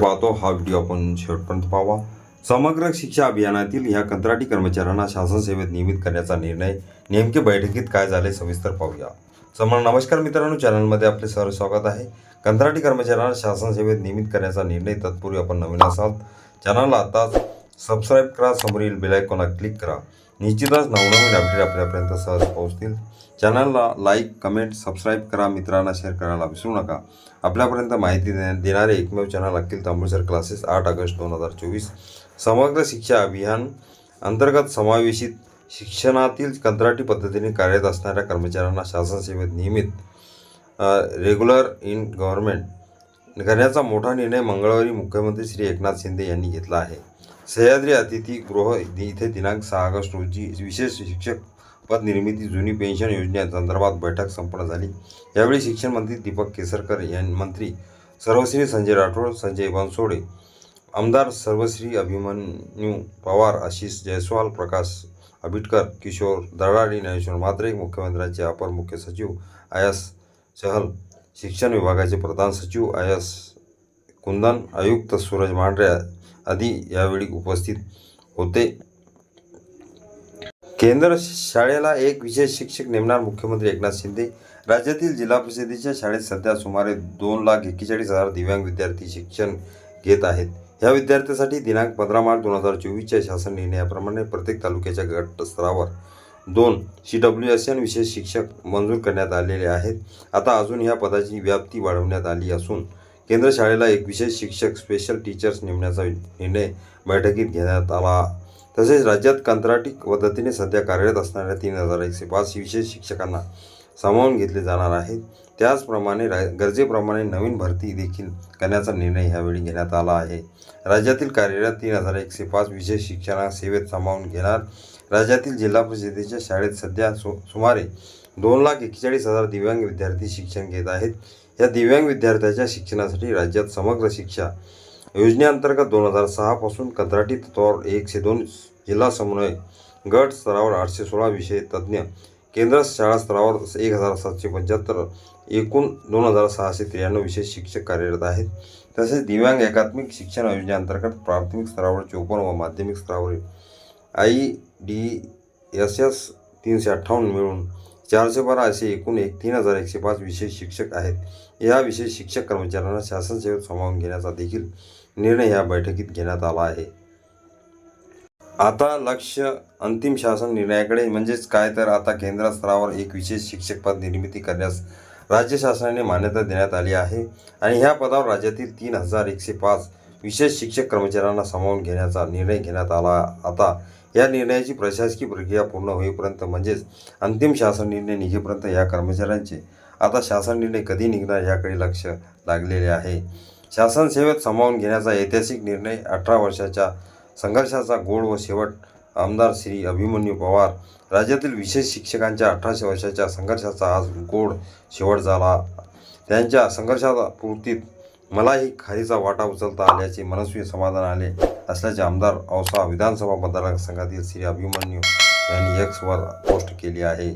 पाहतो. हा व्हिडिओ आपण शेवटपर्यंत पाहावा. समग्र शिक्षा अभियानातील ह्या कंत्राटी कर्मचाऱ्यांना शासन सेवेत नियमित करण्याचा निर्णय नेमके बैठकीत काय झाले सविस्तर पाहूया. समोर नमस्कार मित्रांनो चॅनलमध्ये आपले सर स्वागत आहे. कंत्राटी कर्मचाऱ्यांना शासन सेवेत नियमित करण्याचा निर्णय तत्पूर्वी आपण नवीन असाल. चॅनलला आता सबस्क्राईब करा समोरील बेलायकॉनला क्लिक करा. निश्चितच नवनवीन अपडेट आपल्यापर्यंत सहज पोहोचतील. चॅनलला लाईक कमेंट सबस्क्राईब करा. मित्रांना शेअर करायला विसरू नका. आपल्यापर्यंत माहिती दे- देणारे एकमेव चॅनल अखिल तांबूसर क्लासेस आठ ऑगस्ट दोन हजार चोवीस. समग्र शिक्षा अभियान अंतर्गत समावेशित शिक्षणातील कंत्राटी पद्धतीने कार्यरत असणाऱ्या कर्मचाऱ्यांना शासन सेवेत नियमित रेग्युलर इन गव्हर्नमेंट करण्याचा मोठा निर्णय मंगळवारी मुख्यमंत्री श्री एकनाथ शिंदे यांनी घेतला आहे. सह्याद्री अतिथीगृह इथे दिनांक सहा ऑगस्ट रोजी विशेष शिक्षक पद निर्मिती जुनी पेन्शन योजनेसंदर्भात बैठक संपन्न झाली. यावेळी शिक्षण मंत्री दीपक केसरकर यांनी मंत्री सर्वश्री संजय राठोड संजय बनसोडे आमदार सर्वश्री अभिमन्यू पवार आशिष जयस्वाल प्रकाश आबिटकर किशोर दराडी ज्ञानेश्वर म्हात्रे मुख्यमंत्र्यांचे अपर मुख्य सचिव आय एस चहल शिक्षण विभागाचे प्रधान सचिव आय कुंदन आयुक्त सूरज मांढऱ्या आदी यावेळी उपस्थित होते. केंद्र शाळेला एक विशेष शिक्षक नेमणार मुख्यमंत्री एकनाथ शिंदे. राज्यातील जिल्हा परिषदेच्या शाळेत सध्या सुमारे दोन लाख एक्केचाळीस हजार दिव्यांग विद्यार्थी शिक्षण घेत आहेत. या विद्यार्थ्यांसाठी दिनांक पंधरा मार्च दोन हजार चोवीसच्या शासन निर्णयाप्रमाणे प्रत्येक तालुक्याच्या गटस्तरावर दोन सी डब्ल्यू एस एन विशेष शिक्षक मंजूर करण्यात आलेले आहेत. आता अजून ह्या पदाची व्याप्ती वाढवण्यात आली असून केंद्र शाळेला एक विशेष शिक्षक स्पेशल टीचर्स नेमण्याचा निर्णय बैठकीत घेण्यात आला. तसेच राज्यात कंत्राटी पद्धतीने सध्या कार्यरत असणाऱ्या तीन हजार एकशे पाच विशेष शिक्षकांना सामावून घेतले जाणार आहेत. त्याचप्रमाणे रा गरजेप्रमाणे नवीन भरती देखील करण्याचा निर्णय ह्यावेळी घेण्यात आला आहे. राज्यातील कार्यरत तीन हजार एकशे पाच विशेष शिक्षणा सेवेत सामावून घेणार. राज्यातील जिल्हा परिषदेच्या शाळेत सध्या सु सुमारे दोन लाख एक्केचाळीस हजार दिव्यांग विद्यार्थी शिक्षण घेत आहेत. या दिव्यांग विद्यार्थ्याच्या शिक्षणासाठी राज्यात समग्र शिक्षा योजनेअंतर्गत दोन हजार सहापासून कंत्राटी तत्वावर एकशे दोन जिल्हा समन्वय गट स्तरावर आठशे सोळा विषय तज्ज्ञ केंद्र शाळा स्तरावर एक हजार सातशे पंच्याहत्तर एकूण दोन हजार सहाशे त्र्याण्णव विशेष शिक्षक कार्यरत आहेत. तसेच दिव्यांग एकात्मिक शिक्षण योजनेअंतर्गत प्राथमिक स्तरावर चोपन्न व माध्यमिक स्तरावरील आय डी एस एस तीनशे अठ्ठावन्न मिळून चारशे बारा असे एकूण एक तीन हजार एकशे पाच विशेष शिक्षक आहेत. या विशेष शिक्षक कर्मचाऱ्यांना शासन सेवेत सामावून घेण्याचा देखील निर्णय या बैठकीत घेण्यात आला आहे. आता लक्ष अंतिम शासन निर्णयाकडे म्हणजेच काय तर आता केंद्र स्तरावर एक विशेष शिक्षक पद निर्मिती करण्यास राज्य शासनाने मान्यता देण्यात आली आहे आणि ह्या पदावर राज्यातील तीन हजार एकशे पाच विशेष शिक्षक कर्मचाऱ्यांना सामावून घेण्याचा निर्णय घेण्यात आला आता. या निर्णयाची प्रशासकीय प्रक्रिया पूर्ण होईपर्यंत म्हणजेच अंतिम शासन निर्णय निघेपर्यंत या कर्मचाऱ्यांचे. आता शासन निर्णय कधी निघणार याकडे लक्ष लागलेले आहे. शासन सेवेत सामावून घेण्याचा ऐतिहासिक निर्णय अठरा वर्षाच्या संघर्षाचा गोड व शेवट आमदार श्री अभिमन्यू पवार. राज्यातील विशेष शिक्षकांच्या अठराशे वर्षाच्या संघर्षाचा आज गोड शेवट झाला. त्यांच्या संघर्षापूर्तीत मलाही खारीचा वाटा उचलता आल्याचे मनस्वी समाधान आले असल्याचे आमदार औसा विधानसभा मतदारसंघातील श्री अभिमन्यू यांनी एक्सवर पोस्ट केली आहे.